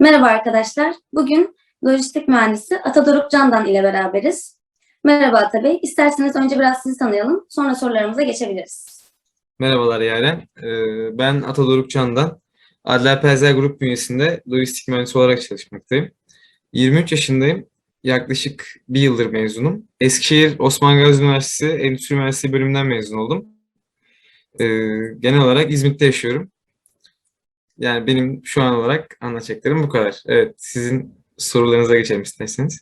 Merhaba arkadaşlar. Bugün lojistik mühendisi Ata Doruk Candan ile beraberiz. Merhaba Ata Bey. İsterseniz önce biraz sizi tanıyalım. Sonra sorularımıza geçebiliriz. Merhabalar Yaren. Ee, Ben Atadoruk Can'dan Adler Pelzer Grup bünyesinde lojistik mühendisi olarak çalışmaktayım. 23 yaşındayım. Yaklaşık bir yıldır mezunum. Eskişehir Osman Gazi Üniversitesi Endüstri Mühendisliği bölümünden mezun oldum. Ee, Genel olarak İzmit'te yaşıyorum. Yani benim şu an olarak anlatacaklarım bu kadar. Evet, sizin sorularınıza geçelim isterseniz.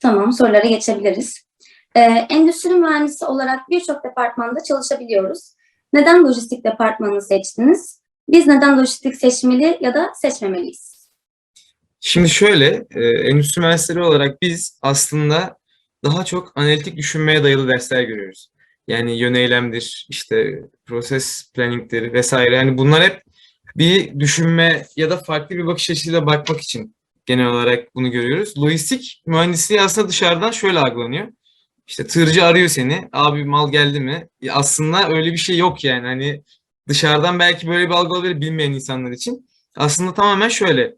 Tamam, sorulara geçebiliriz. Ee, endüstri mühendisi olarak birçok departmanda çalışabiliyoruz. Neden lojistik departmanını seçtiniz? Biz neden lojistik seçmeli ya da seçmemeliyiz? Şimdi şöyle, e, endüstri mühendisleri olarak biz aslında daha çok analitik düşünmeye dayalı dersler görüyoruz. Yani yöneylemdir, işte proses planning'dir vesaire. Yani bunlar hep bir düşünme ya da farklı bir bakış açısıyla bakmak için genel olarak bunu görüyoruz. Lojistik mühendisliği aslında dışarıdan şöyle algılanıyor. İşte tırcı arıyor seni, abi mal geldi mi? Ya aslında öyle bir şey yok yani. Hani dışarıdan belki böyle bir algı olabilir bilmeyen insanlar için. Aslında tamamen şöyle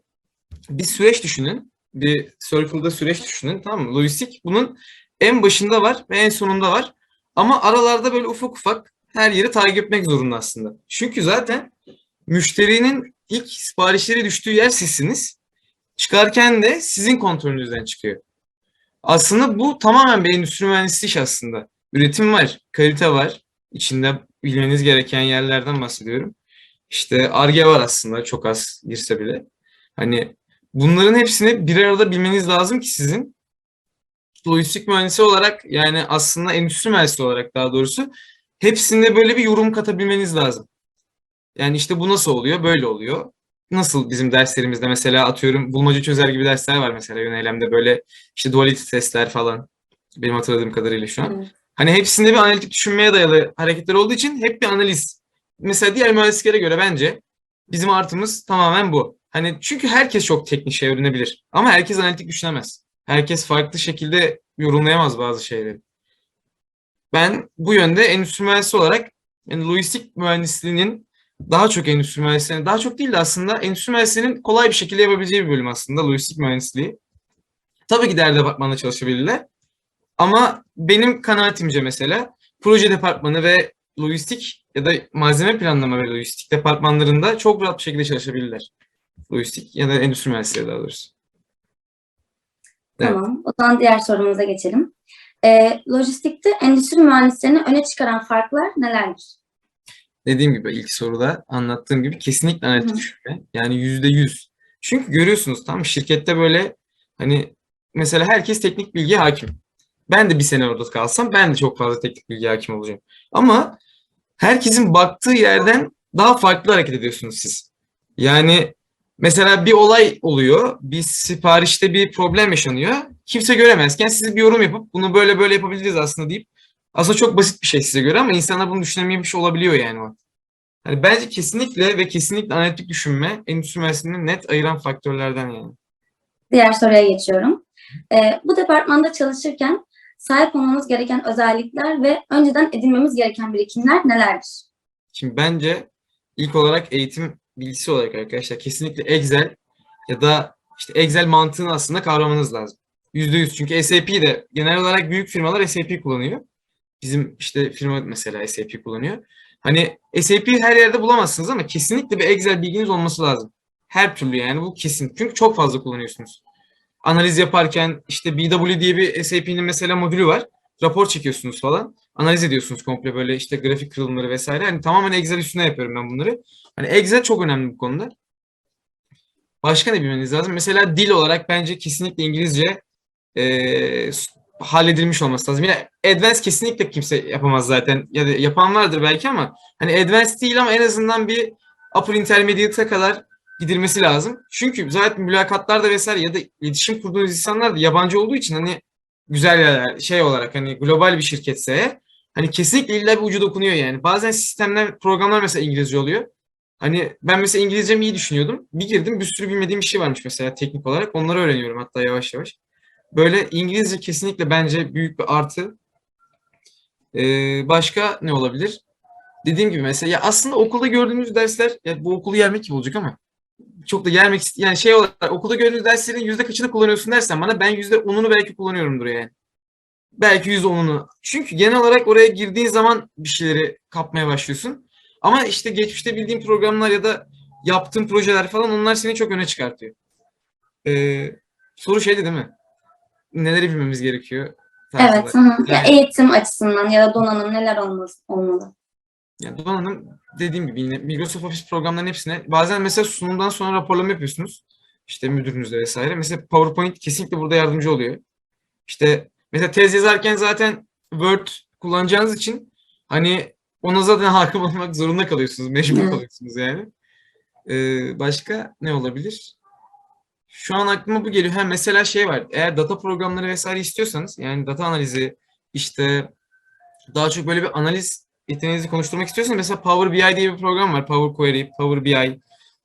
bir süreç düşünün. Bir circle'da süreç düşünün. Tamam mı? Lojistik bunun en başında var ve en sonunda var. Ama aralarda böyle ufak ufak her yeri takip etmek zorunda aslında. Çünkü zaten müşterinin ilk siparişleri düştüğü yer sizsiniz. Çıkarken de sizin kontrolünüzden çıkıyor. Aslında bu tamamen bir endüstri mühendisliği iş aslında. Üretim var, kalite var. İçinde bilmeniz gereken yerlerden bahsediyorum. İşte Ar-Ge var aslında çok az girse bile. Hani bunların hepsini bir arada bilmeniz lazım ki sizin lojistik mühendisi olarak yani aslında endüstri mühendisi olarak daha doğrusu hepsinde böyle bir yorum katabilmeniz lazım. Yani işte bu nasıl oluyor? Böyle oluyor. Nasıl bizim derslerimizde mesela atıyorum bulmaca çözer gibi dersler var mesela yönelimde böyle işte duality testler falan benim hatırladığım kadarıyla şu an. Evet. Hani hepsinde bir analitik düşünmeye dayalı hareketler olduğu için hep bir analiz. Mesela diğer mühendisliklere göre bence bizim artımız tamamen bu. Hani çünkü herkes çok teknik şey öğrenebilir ama herkes analitik düşünemez. Herkes farklı şekilde yorumlayamaz bazı şeyleri. Ben bu yönde endüstri mühendisi olarak yani lojistik mühendisliğinin daha çok endüstri mühendisliğine, daha çok değil de aslında endüstri mühendisliğinin kolay bir şekilde yapabileceği bir bölüm aslında lojistik mühendisliği. Tabii ki değer departmanında çalışabilirler. Ama benim kanaatimce mesela proje departmanı ve lojistik ya da malzeme planlama ve lojistik departmanlarında çok rahat bir şekilde çalışabilirler. Lojistik ya da endüstri mühendisleri daha doğrusu. Evet. Tamam, o zaman diğer sorumuza geçelim. Ee, lojistikte endüstri mühendislerini öne çıkaran farklar nelerdir? Dediğim gibi ilk soruda anlattığım gibi kesinlikle analitik düşünme. Yani yüzde yüz. Çünkü görüyorsunuz tam şirkette böyle hani mesela herkes teknik bilgiye hakim. Ben de bir sene orada kalsam ben de çok fazla teknik bilgiye hakim olacağım. Ama herkesin baktığı yerden daha farklı hareket ediyorsunuz siz. Yani mesela bir olay oluyor, bir siparişte bir problem yaşanıyor. Kimse göremezken siz bir yorum yapıp bunu böyle böyle yapabiliriz aslında deyip aslında çok basit bir şey size göre ama insanlar bunu düşünememiş olabiliyor yani o. Hani bence kesinlikle ve kesinlikle analitik düşünme endüstri mühendisliğini net ayıran faktörlerden yani. Diğer soruya geçiyorum. Ee, bu departmanda çalışırken sahip olmamız gereken özellikler ve önceden edinmemiz gereken birikimler nelerdir? Şimdi bence ilk olarak eğitim bilgisi olarak arkadaşlar kesinlikle Excel ya da işte Excel mantığını aslında kavramanız lazım. Yüzde yüz çünkü SAP de genel olarak büyük firmalar SAP kullanıyor. Bizim işte firma mesela SAP kullanıyor. Hani SAP her yerde bulamazsınız ama kesinlikle bir Excel bilginiz olması lazım. Her türlü yani bu kesin. Çünkü çok fazla kullanıyorsunuz. Analiz yaparken işte BW diye bir SAP'nin mesela modülü var. Rapor çekiyorsunuz falan. Analiz ediyorsunuz komple böyle işte grafik kırılımları vesaire. Hani tamamen Excel üstüne yapıyorum ben bunları. Hani Excel çok önemli bu konuda. Başka ne bilmeniz lazım? Mesela dil olarak bence kesinlikle İngilizce eee, halledilmiş olması lazım. Ya advanced kesinlikle kimse yapamaz zaten. Ya da yapan vardır belki ama hani advanced değil ama en azından bir upper intermediate'a kadar gidilmesi lazım. Çünkü zaten mülakatlarda vesaire ya da iletişim kurduğunuz insanlar da yabancı olduğu için hani güzel şey olarak hani global bir şirketse hani kesinlikle illa bir ucu dokunuyor yani. Bazen sistemler, programlar mesela İngilizce oluyor. Hani ben mesela İngilizcemi iyi düşünüyordum. Bir girdim bir sürü bilmediğim bir şey varmış mesela teknik olarak. Onları öğreniyorum hatta yavaş yavaş. Böyle İngilizce kesinlikle bence büyük bir artı. Ee, başka ne olabilir? Dediğim gibi mesela ya aslında okulda gördüğümüz dersler ya bu okulu yermek gibi olacak ama çok da ist- yani şey olarak okulda gördüğünüz derslerin yüzde kaçını kullanıyorsun dersen bana ben yüzde onunu belki kullanıyorumdur yani. Belki yüzde onunu. Çünkü genel olarak oraya girdiğin zaman bir şeyleri kapmaya başlıyorsun. Ama işte geçmişte bildiğin programlar ya da yaptığın projeler falan onlar seni çok öne çıkartıyor. Ee, soru şeydi değil mi? Neleri bilmemiz gerekiyor? Evet. hı hı. Ya eğitim açısından ya da donanım neler olmalı? olmalı? Yani donanım dediğim gibi yine Microsoft Office programlarının hepsine bazen mesela sunumdan sonra raporlama yapıyorsunuz. İşte müdürünüzle vesaire. Mesela PowerPoint kesinlikle burada yardımcı oluyor. İşte mesela tez yazarken zaten Word kullanacağınız için hani ona zaten hakim olmak zorunda kalıyorsunuz. Mecbur kalıyorsunuz yani. Ee, başka ne olabilir? Şu an aklıma bu geliyor. Ha, mesela şey var. Eğer data programları vesaire istiyorsanız yani data analizi işte daha çok böyle bir analiz yeteneğinizi konuşturmak istiyorsanız mesela Power BI diye bir program var. Power Query, Power BI.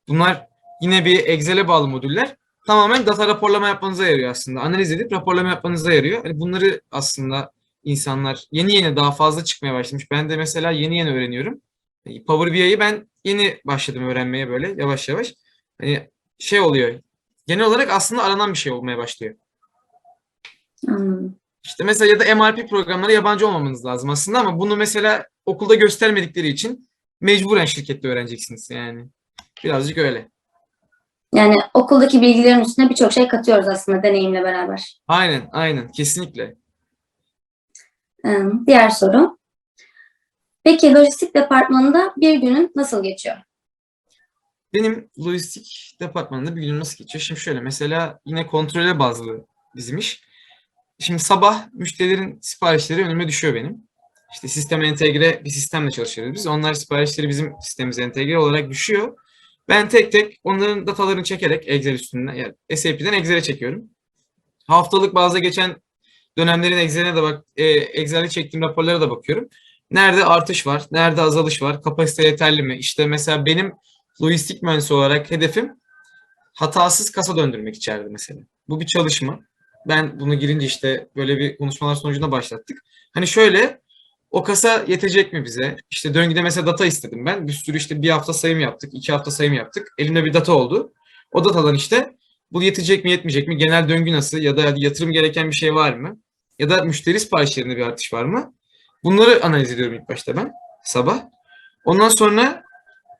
Bunlar yine bir Excel'e bağlı modüller. Tamamen data raporlama yapmanıza yarıyor aslında. Analiz edip raporlama yapmanıza yarıyor. Hani bunları aslında insanlar yeni yeni daha fazla çıkmaya başlamış. Ben de mesela yeni yeni öğreniyorum. Hani Power BI'yi ben yeni başladım öğrenmeye böyle yavaş yavaş. Hani şey oluyor. Genel olarak aslında aranan bir şey olmaya başlıyor. Anladım. İşte mesela ya da MRP programlara yabancı olmamanız lazım aslında ama bunu mesela okulda göstermedikleri için mecburen şirkette öğreneceksiniz yani. Birazcık öyle. Yani okuldaki bilgilerin üstüne birçok şey katıyoruz aslında deneyimle beraber. Aynen, aynen. Kesinlikle. Ee, Diğer soru. Peki lojistik departmanında bir günün nasıl geçiyor? Benim lojistik departmanında bir günüm nasıl geçiyor? Şimdi şöyle mesela yine kontrole bazlı bizim iş. Şimdi sabah müşterilerin siparişleri önüme düşüyor benim. İşte sisteme entegre bir sistemle çalışıyoruz biz. Onlar siparişleri bizim sistemimize entegre olarak düşüyor. Ben tek tek onların datalarını çekerek Excel üstünden yani SAP'den Excel'e çekiyorum. Haftalık bazda geçen dönemlerin Excel'ine de bak e, Excel'e çektiğim raporlara da bakıyorum. Nerede artış var, nerede azalış var, kapasite yeterli mi? İşte mesela benim lojistik mühendisi olarak hedefim hatasız kasa döndürmek içeride mesela. Bu bir çalışma. Ben bunu girince işte böyle bir konuşmalar sonucunda başlattık. Hani şöyle o kasa yetecek mi bize? İşte döngüde mesela data istedim ben. Bir sürü işte bir hafta sayım yaptık, iki hafta sayım yaptık. Elimde bir data oldu. O datadan işte bu yetecek mi yetmeyecek mi? Genel döngü nasıl? Ya da yatırım gereken bir şey var mı? Ya da müşteri siparişlerinde bir artış var mı? Bunları analiz ediyorum ilk başta ben sabah. Ondan sonra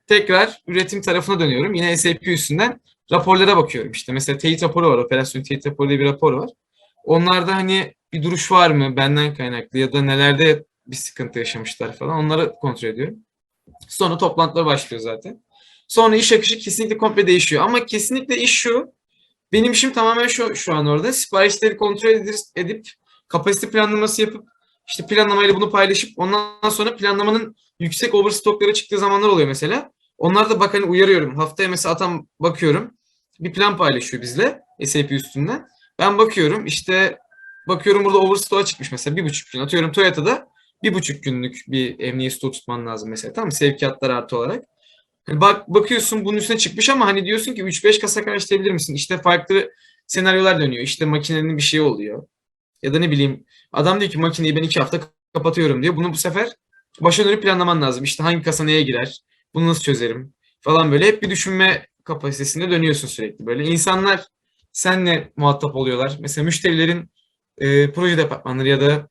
tekrar üretim tarafına dönüyorum. Yine SAP üstünden raporlara bakıyorum. İşte mesela teyit raporu var. Operasyon teyit raporu diye bir rapor var. Onlarda hani bir duruş var mı benden kaynaklı ya da nelerde bir sıkıntı yaşamışlar falan. Onları kontrol ediyorum. Sonra toplantılar başlıyor zaten. Sonra iş akışı kesinlikle komple değişiyor. Ama kesinlikle iş şu. Benim işim tamamen şu, şu an orada. Siparişleri kontrol edip, kapasite planlaması yapıp işte planlamayla bunu paylaşıp ondan sonra planlamanın yüksek overstocklara çıktığı zamanlar oluyor mesela. Onlar da bak hani uyarıyorum. Haftaya mesela atam bakıyorum. Bir plan paylaşıyor bizle SAP üstünden. Ben bakıyorum işte bakıyorum burada overstock'a çıkmış mesela bir buçuk gün. Atıyorum Toyota'da bir buçuk günlük bir emniyet stoğu tutman lazım mesela tamam? Sevkiyatlar artı olarak. Hani bak bakıyorsun bunun üstüne çıkmış ama hani diyorsun ki 3-5 kasa karşılayabilir misin? İşte farklı senaryolar dönüyor. İşte makinenin bir şeyi oluyor. Ya da ne bileyim adam diyor ki makineyi ben iki hafta kapatıyorum diyor. Bunu bu sefer başa dönüp planlaman lazım. İşte hangi kasa neye girer? Bunu nasıl çözerim? Falan böyle hep bir düşünme kapasitesinde dönüyorsun sürekli. Böyle insanlar senle muhatap oluyorlar. Mesela müşterilerin e, proje departmanları ya da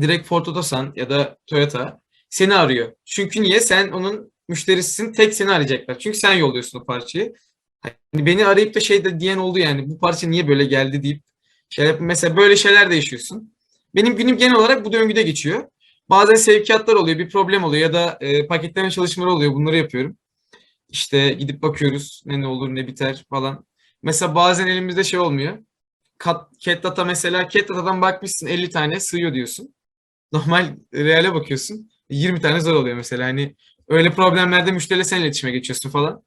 direkt Ford Otosan ya da Toyota seni arıyor. Çünkü niye? Sen onun müşterisisin. Tek seni arayacaklar. Çünkü sen yolluyorsun o parçayı. Hani beni arayıp da şey de diyen oldu yani. Bu parça niye böyle geldi deyip şey mesela böyle şeyler de yaşıyorsun. Benim günüm genel olarak bu döngüde geçiyor. Bazen sevkiyatlar oluyor, bir problem oluyor ya da e, paketleme çalışmaları oluyor. Bunları yapıyorum. İşte gidip bakıyoruz ne ne olur ne biter falan. Mesela bazen elimizde şey olmuyor. Cat, cat data mesela cat datadan bakmışsın 50 tane sığıyor diyorsun. Normal reale bakıyorsun 20 tane zor oluyor mesela. Hani öyle problemlerde müşteriyle sen iletişime geçiyorsun falan.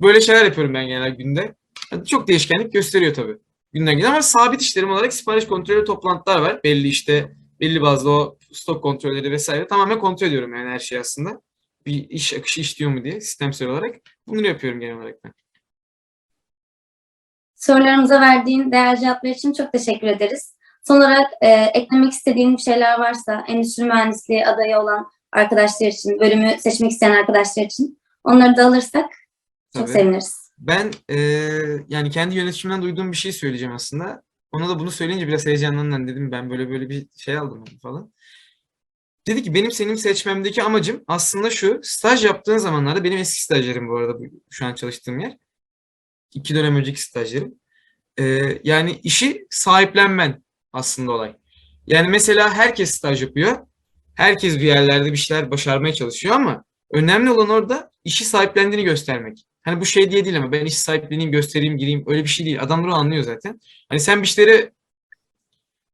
Böyle şeyler yapıyorum ben genel günde. Yani çok değişkenlik gösteriyor tabii. Günden güne ama sabit işlerim olarak sipariş kontrolü toplantılar var. Belli işte belli bazı o stok kontrolleri vesaire tamamen kontrol ediyorum yani her şey aslında. Bir iş akışı işliyor mu diye sistemsel olarak. Bunları yapıyorum genel olarak ben. Sorularımıza verdiğin değerli cevaplar için çok teşekkür ederiz. Son olarak e, eklemek istediğin bir şeyler varsa endüstri mühendisliği adayı olan arkadaşlar için, bölümü seçmek isteyen arkadaşlar için onları da alırsak çok Tabii. seviniriz. Ben eee, yani kendi yöneticimden duyduğum bir şey söyleyeceğim aslında. Ona da bunu söyleyince biraz heyecanlandım dedim ben böyle böyle bir şey aldım falan. Dedi ki benim senin seçmemdeki amacım aslında şu. Staj yaptığın zamanlarda benim eski stajyerim bu arada bu, şu an çalıştığım yer. İki dönem önceki stajyerim. Eee, yani işi sahiplenmen aslında olay. Yani mesela herkes staj yapıyor. Herkes bir yerlerde bir şeyler başarmaya çalışıyor ama önemli olan orada işi sahiplendiğini göstermek. Hani bu şey diye değil ama ben işi sahipleneyim, göstereyim, gireyim öyle bir şey değil. Adamlar onu anlıyor zaten. Hani sen bir şeyleri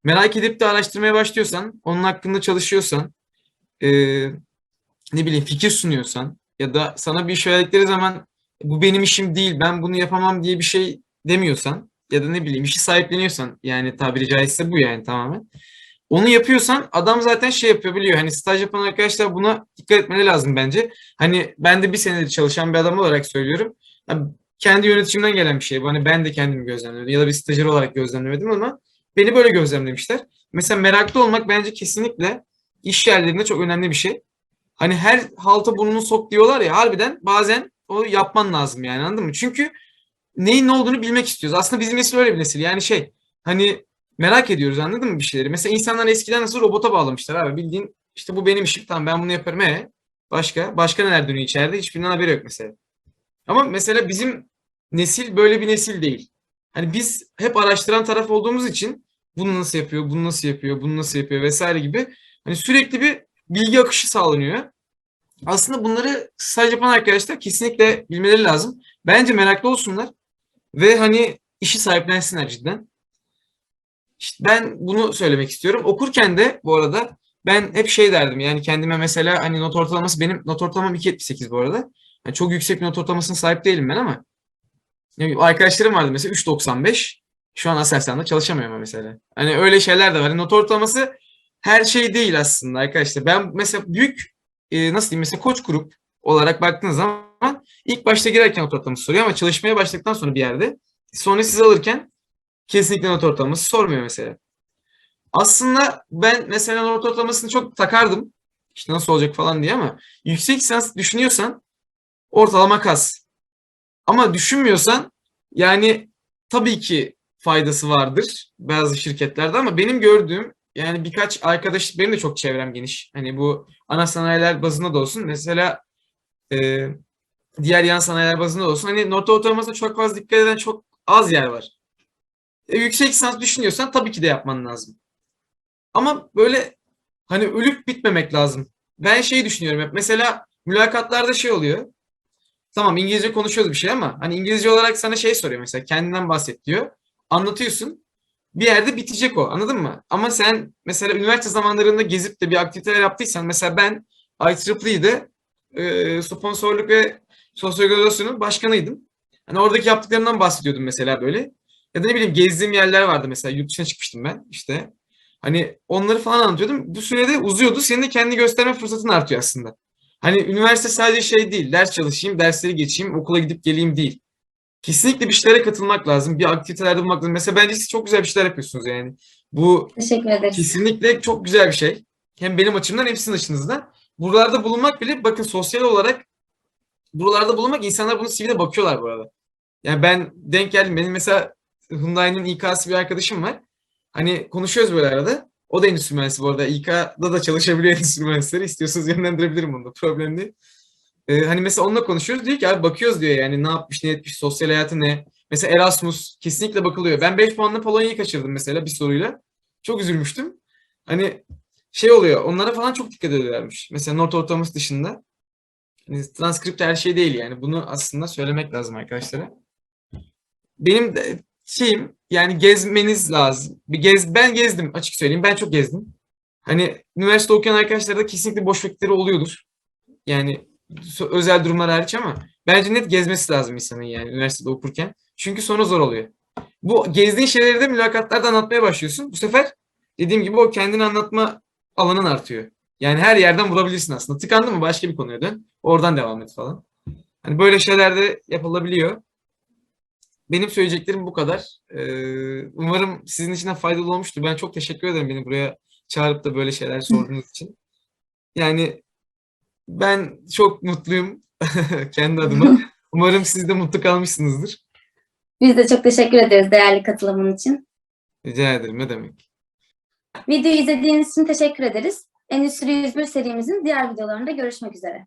merak edip de araştırmaya başlıyorsan, onun hakkında çalışıyorsan, eee, ne bileyim fikir sunuyorsan ya da sana bir iş verdikleri zaman bu benim işim değil, ben bunu yapamam diye bir şey demiyorsan ya da ne bileyim işi sahipleniyorsan yani tabiri caizse bu yani tamamen. Onu yapıyorsan adam zaten şey yapıyor biliyor. Hani staj yapan arkadaşlar buna dikkat etmeleri lazım bence. Hani ben de bir senedir çalışan bir adam olarak söylüyorum. Hani kendi yöneticimden gelen bir şey. Hani ben de kendimi gözlemledim ya da bir stajyer olarak gözlemlemedim ama beni böyle gözlemlemişler. Mesela meraklı olmak bence kesinlikle iş yerlerinde çok önemli bir şey. Hani her halta burnunu sok diyorlar ya harbiden bazen o yapman lazım yani anladın mı? Çünkü neyin ne olduğunu bilmek istiyoruz. Aslında bizim nesil öyle bir nesil. Yani şey hani merak ediyoruz anladın mı bir şeyleri? Mesela insanlar eskiden nasıl robota bağlamışlar abi bildiğin işte bu benim işim tamam ben bunu yaparım e başka başka neler dönüyor içeride hiçbirinden haberi yok mesela. Ama mesela bizim nesil böyle bir nesil değil. Hani biz hep araştıran taraf olduğumuz için bunu nasıl yapıyor, bunu nasıl yapıyor, bunu nasıl yapıyor vesaire gibi hani sürekli bir bilgi akışı sağlanıyor. Aslında bunları staj yapan arkadaşlar kesinlikle bilmeleri lazım. Bence meraklı olsunlar ve hani işi sahiplensinler cidden. İşte ben bunu söylemek istiyorum. Okurken de bu arada ben hep şey derdim yani kendime mesela hani not ortalaması benim not ortalamam 2.78 bu arada. Yani çok yüksek bir not ortalamasına sahip değilim ben ama yani arkadaşlarım vardı mesela 3.95. Şu an Aselsan'da çalışamıyorum mesela. Hani öyle şeyler de var. Hani not ortalaması her şey değil aslında arkadaşlar. Ben mesela büyük e, nasıl diyeyim mesela koç grup olarak baktığınız zaman ilk başta girerken not ortalaması soruyor ama çalışmaya başladıktan sonra bir yerde sonra sizi alırken kesinlikle not ortalaması sormuyor mesela. Aslında ben mesela not ortalamasını çok takardım. İşte nasıl olacak falan diye ama yüksek lisans düşünüyorsan ortalama kas. Ama düşünmüyorsan yani tabii ki faydası vardır bazı şirketlerde ama benim gördüğüm yani birkaç arkadaş benim de çok çevrem geniş. Hani bu ana sanayiler bazında da olsun. Mesela e, diğer yan sanayiler bazında da olsun. Hani not ortalamasına çok fazla dikkat eden çok az yer var. E, yüksek lisans düşünüyorsan tabii ki de yapman lazım. Ama böyle hani ölüp bitmemek lazım. Ben şey düşünüyorum hep. Mesela mülakatlarda şey oluyor. Tamam İngilizce konuşuyoruz bir şey ama hani İngilizce olarak sana şey soruyor mesela kendinden bahset diyor. Anlatıyorsun. Bir yerde bitecek o anladın mı? Ama sen mesela üniversite zamanlarında gezip de bir aktiviteler yaptıysan mesela ben IEEE'de e, sponsorluk ve sosyalizasyonun başkanıydım. Hani oradaki yaptıklarımdan bahsediyordum mesela böyle. Ya da ne bileyim gezdiğim yerler vardı mesela yurt dışına çıkmıştım ben işte. Hani onları falan anlatıyordum. Bu sürede uzuyordu. Senin de kendi gösterme fırsatın artıyor aslında. Hani üniversite sadece şey değil. Ders çalışayım, dersleri geçeyim, okula gidip geleyim değil. Kesinlikle bir şeylere katılmak lazım. Bir aktivitelerde bulunmak lazım. Mesela bence siz çok güzel bir şeyler yapıyorsunuz yani. Bu Teşekkür ederiz. kesinlikle çok güzel bir şey. Hem benim açımdan hem sizin açınızdan. Buralarda bulunmak bile bakın sosyal olarak buralarda bulunmak insanlar bunu CV'de bakıyorlar bu arada. Yani ben denk geldim. Benim mesela Hyundai'nin İK'sı bir arkadaşım var. Hani konuşuyoruz böyle arada. O da endüstri mühendisi bu arada. İK'da da çalışabiliyor endüstri mühendisleri. İstiyorsanız yönlendirebilirim onu da. Problem değil. Ee, hani mesela onunla konuşuyoruz. Diyor ki abi bakıyoruz diyor yani ne yapmış, ne etmiş, sosyal hayatı ne. Mesela Erasmus kesinlikle bakılıyor. Ben 5 puanla Polonya'yı kaçırdım mesela bir soruyla. Çok üzülmüştüm. Hani şey oluyor. Onlara falan çok dikkat ediyorlarmış. Mesela not ortalaması dışında. Hani transkript her şey değil yani. Bunu aslında söylemek lazım arkadaşlara. Benim de şeyim yani gezmeniz lazım. Bir gez ben gezdim açık söyleyeyim. Ben çok gezdim. Hani üniversite okuyan arkadaşlarda kesinlikle boş vakitleri oluyordur. Yani özel durumlar hariç ama bence net gezmesi lazım insanın yani üniversitede okurken. Çünkü sonra zor oluyor. Bu gezdiğin şeyleri de mülakatlarda anlatmaya başlıyorsun. Bu sefer dediğim gibi o kendini anlatma alanın artıyor. Yani her yerden vurabilirsin aslında. Tıkandın mı başka bir konuya dön. Oradan devam et falan. Hani böyle şeyler de yapılabiliyor. Benim söyleyeceklerim bu kadar. Ee, umarım sizin için de faydalı olmuştur. Ben çok teşekkür ederim beni buraya çağırıp da böyle şeyler sorduğunuz için. Yani ben çok mutluyum kendi adıma. Umarım siz de mutlu kalmışsınızdır. Biz de çok teşekkür ederiz değerli katılımın için. Rica ederim. Ne demek? Videoyu izlediğiniz için teşekkür ederiz. Endüstri 101 serimizin diğer videolarında görüşmek üzere.